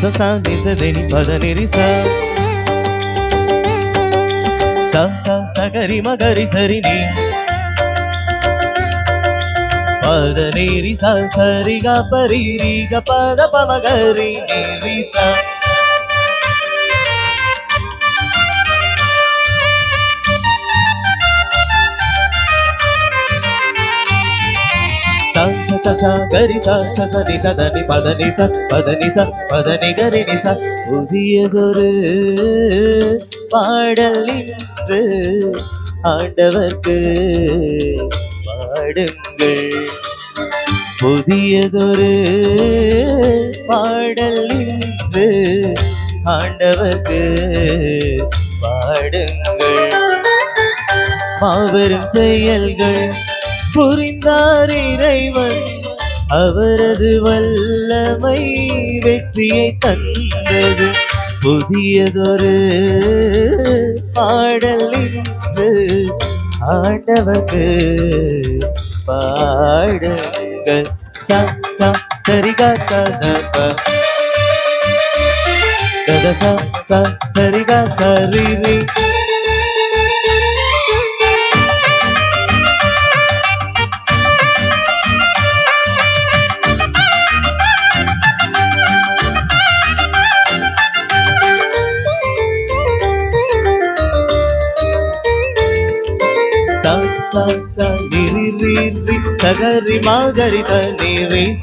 சசா நிசதனி பதனிரி ச ச ச சகரி மகரி சரி நீ பதனேரி ச சரி க பரி ரி க பத பமகரி நீரி ச ச ச ச ச கரி ச ச ச நி ச த நி பத நி ச பத நி ச பத நி கரி நி ச புதியதொரு பாடல் இன்று ஆண்டவர்க்கு பாடுங்கள். புதியதொரு பாடல் இன்று ஆண்டவர்க்கு பாடுங்கள். மாபெரும் செயல்கள் புரிந்தார் இறைவன். அவரது வல்லமை வெற்றியை தந்தது. புதியதொரு பாடல் இன்று ஆண்டவர்க்கு பாடுங்கள் ச ச சரிகா சதப கத ச சரிகா சரி மாகரி த நிரி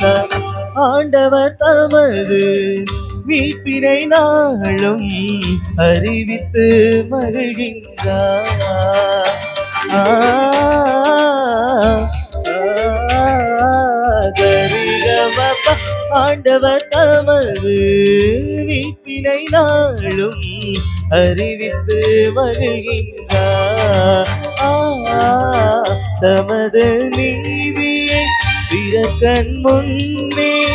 ஆண்டவர் தமது மீட்பினை நாளும் அறிவித்து மகிழ்கின்றார். ஆ, ஆண்டவர் தமது மீட்பினை நாளும் அறிவித்து மகிழ்கின்றார். தமது நீதி பிறக்கண் முன்னே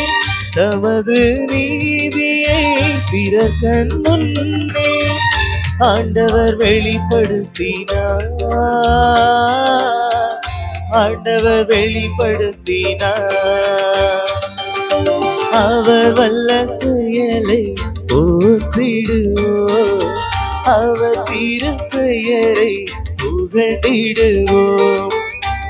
தமது நீதியை பிறக்கண் முன்னே ஆண்டவர் வெளிப்படுத்தினார். ஆண்டவர் வெளிப்படுத்தினார். அவர் வல்ல செயலை போற்றிடுவோ அவர் திருப்பெயரை புகழிடுவோம்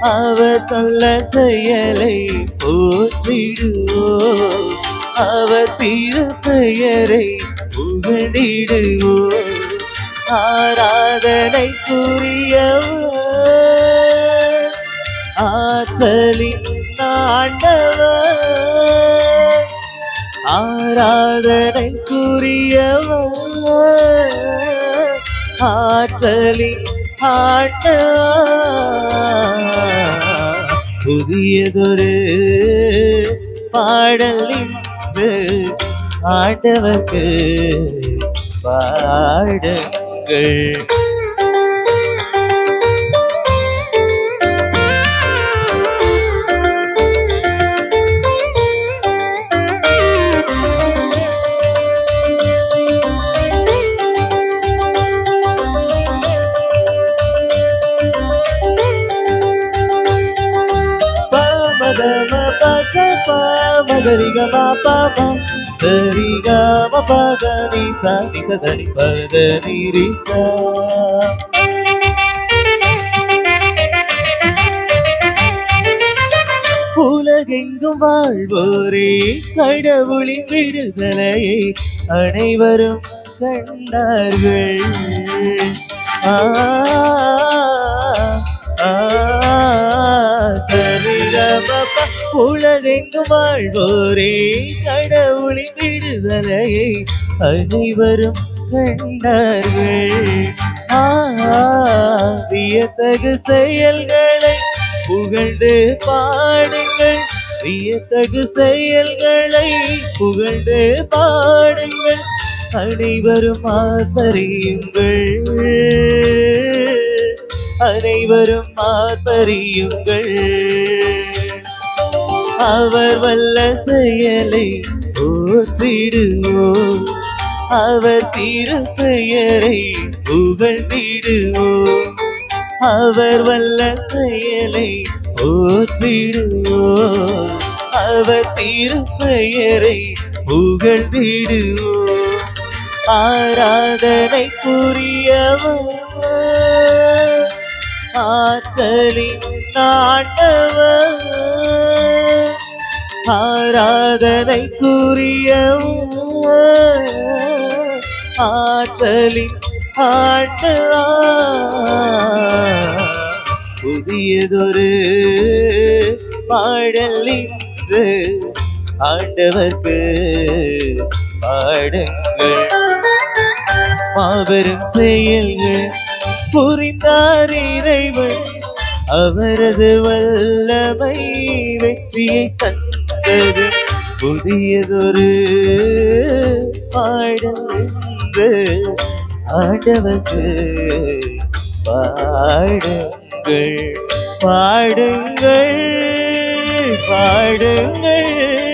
அவர் நல்ல செயலை போற்றிடுவோம் அவர் புகழிடுவோ. ஆராதனை ஆராதனைக்குரியவர் ஆற்றலின் ஆண்டவர் ஆராதனைக்குரியவர் ஆற்றலின் ஆண்டவர் புதியதொரு பாடல் இன்று ஆண்டவர்க்கு பாடுங்கள் பமகரிகம பம சரிகம பகனி சனி சதனி பதனி ரிசா உலகெங்கும் வாழ்வோரே கடவுளின் விடுதலையை அனைவரும் கண்டார்கள். ஆ ஆ, உலகெங்கும் வாழ்வோரே கடவுளின் விடுதலையை அனைவரும் கண்டார்கள். வியத்தகு செயல்களை புகழ்ந்து பாடுங்கள். வியத்தகு செயல்களை புகழ்ந்து பாடுங்கள். அனைவரும் ஆசரியுங்கள் அனைவரும் ஆசரியுங்கள் அவர் வல்ல செயலை போற்றிடுவோம். அவர் திருப்பெயரை புகழ்ந்திடுவோம். அவர் வல்ல செயலை போற்றிடுவோம். அவர் திருப்பெயரை புகழ் புகழ்ந்திடுவோம். ஆராதனை புரியவர் ஆற்றலின் ஆண்டவர் ஆராதனை புரியவர் ஆற்றலின் ஆற்றலா. புதியதொரு பாடல் இன்று ஆண்டவர்க்கு பாடுங்கள். மாபெரும் செயல்கள் புரிந்தார் இறைவன். அவரது வல்லமை வெற்றியை தந்த வந்தது. புதியதொரு பாடல் என்று பாடுங்கள். பாடுங்கள் பாடுங்கள்.